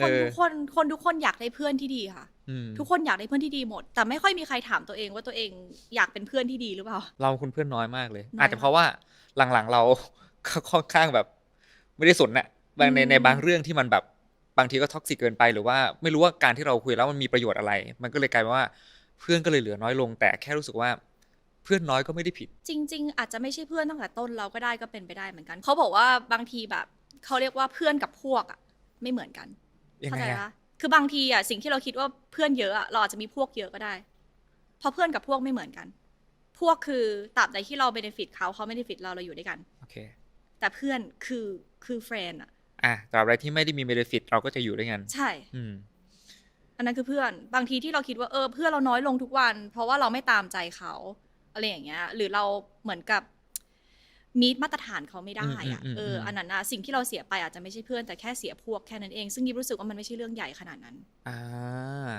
คนเออทุกคนคนทุกคนอยากได้เพื่อนที่ดีค่ะอืมทุกคนอยากได้เพื่อนที่ดีหมด แต่ไม่ค่อยมีใครถามตัวเองว่าตัวเองอยากเป็นเพื่อนที่ดีหรือเปล่า เราคุณเพื่อนน้อยมากเลยน้อยอาจจะเพราะว่าหลังๆเราค่อนข้างแบบ ไม่ได้สนน่ะบางในอืมในบางเรื่องที่มันแบบบางทีก็ท็อกซิกเกินไปหรือว่าไม่รู้ว่าการที่เราคุยแล้วมันมีประโยชน์อะไร มันก็เลยกลายเป็นว่าเพื่อนก็เลยเหลือน้อยลง แต่แค่รู้สึกว่าเพื่อนน้อยก็ไม่ได้ผิด จริง ๆ อาจจะไม่ใช่เพื่อนตั้งแต่ต้นเราก็ได้ก็เป็นไปได้เหมือนกัน เขาบอกว่าบางทีแบบเขาเรียกว่าเพื่อนกับพวกอะไม่เหมือนกัน ยังเข้าไงใจอะปะคือบางทีอะสิ่งที่เราคิดว่าเพื่อนเยอะอะเราอาจจะมีพวกเยอะก็ได้ เพราะเพื่อนกับพวกไม่เหมือนกัน พวกคือตราบใดที่เราเบนฟิตเขาเขาไม่ได้ฟิตเราเราอยู่ด้วยกัน โอเค แต่เพื่อนคือคือแฟนอะอะตราบใดที่ไม่ได้มีเบนฟิตเราก็จะอยู่ด้วยกัน ใช่ อืม อันนั้นคือเพื่อนบางทีที่เราคิดว่าเออเพื่อนเราน้อยลงทุกวัน เพราะว่าเราไม่ตามใจเขาอะไรอย่างเงี้ย หรือเราเหมือนกับ มีมาตรฐานเขาไม่ได้อะอืมอืมอืมเอออันนั้นนะสิ่งที่เราเสียไปอาจจะไม่ใช่เพื่อนแต่แค่เสียพวกแค่นั้นเอง ซึ่งยิบรู้สึกว่ามันไม่ใช่เรื่องใหญ่ขนาดนั้นอ่า